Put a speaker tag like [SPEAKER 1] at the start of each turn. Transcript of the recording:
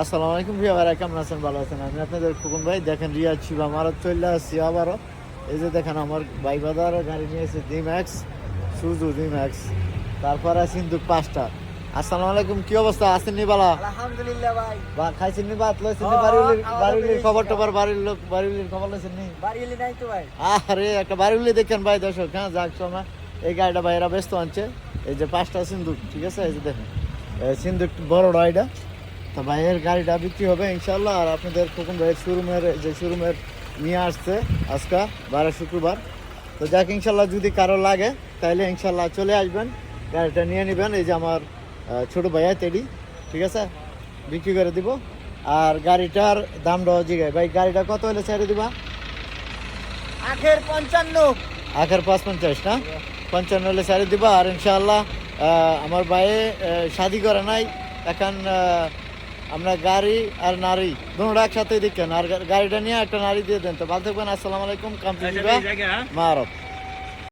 [SPEAKER 1] আসসালামু আলাইকুম ভিয়া ভাইরা কেমন আছেন? ভালো আছেন? আমি আপনাদের খুকুন ভাই দেখেন রিয়াজ ছিল আমারও চলে আসছি আবারও। এই যে দেখেন আমার ভাই বাজার গাড়ি নিয়েছে D Max Isuzu D Max তারপরে সিন্ধুক পাঁচটা। আসসালামু আলাইকুম কি অবস্থা? আছেন নি বালা?
[SPEAKER 2] আলহামদুলিল্লাহ ভাই।
[SPEAKER 1] বা খাইছেন নি ভাত লইছেন নি? বাড়ির
[SPEAKER 2] দাওয়া
[SPEAKER 1] খবর টবর বাড়ির লোক বাড়ির খবর লইছেন নি?
[SPEAKER 2] বাড়ি এলি নাই তো ভাই।
[SPEAKER 1] আরে একটা বাড়িগুলি দেখেন ভাই দর্শক হ্যাঁ যাক সময় এই গাড়িটা ভাইরা ব্যস্ত আনছে। এই যে পাঁচটা সিন্দুক ঠিক আছে? এই যে দেখেন। এই সিন্দুক বড়টা এটা তো ভাইয়ের গাড়িটা বিক্রি হবে ইনশাল্লাহ আর আপনাদের খোকন ভাইয়ের শোরুমের যে শোরুমের নিয়ে আসছে আজকা বারো শুক্রবার। তো যাক ইনশাল্লাহ যদি কারও লাগে তাহলে ইনশাল্লাহ চলে আসবেন গাড়িটা নিয়ে নেবেন। এই যে আমার ছোট ভাইয়া তেডি ঠিক আছে? বিক্রি করে দিব। আর গাড়িটার দামটাও জিগায় ভাই গাড়িটা কত হলে ছেড়ে দিবা?
[SPEAKER 2] আখের পঞ্চান্ন।
[SPEAKER 1] আখের পাঁচ পঞ্চাশ না? পঞ্চান্ন হলে সারি দিবা। আর ইনশাল্লাহ আমার ভাইয়ে শাদি করে নাই। এখন আমরা গাড়ি আর নারী দুটো একসাথে দেখেন আর গাড়িটা নিয়ে একটা নারী দিয়ে দেন। তো ভালো থাকবেন আসসালামু আলাইকুম কামতি মারত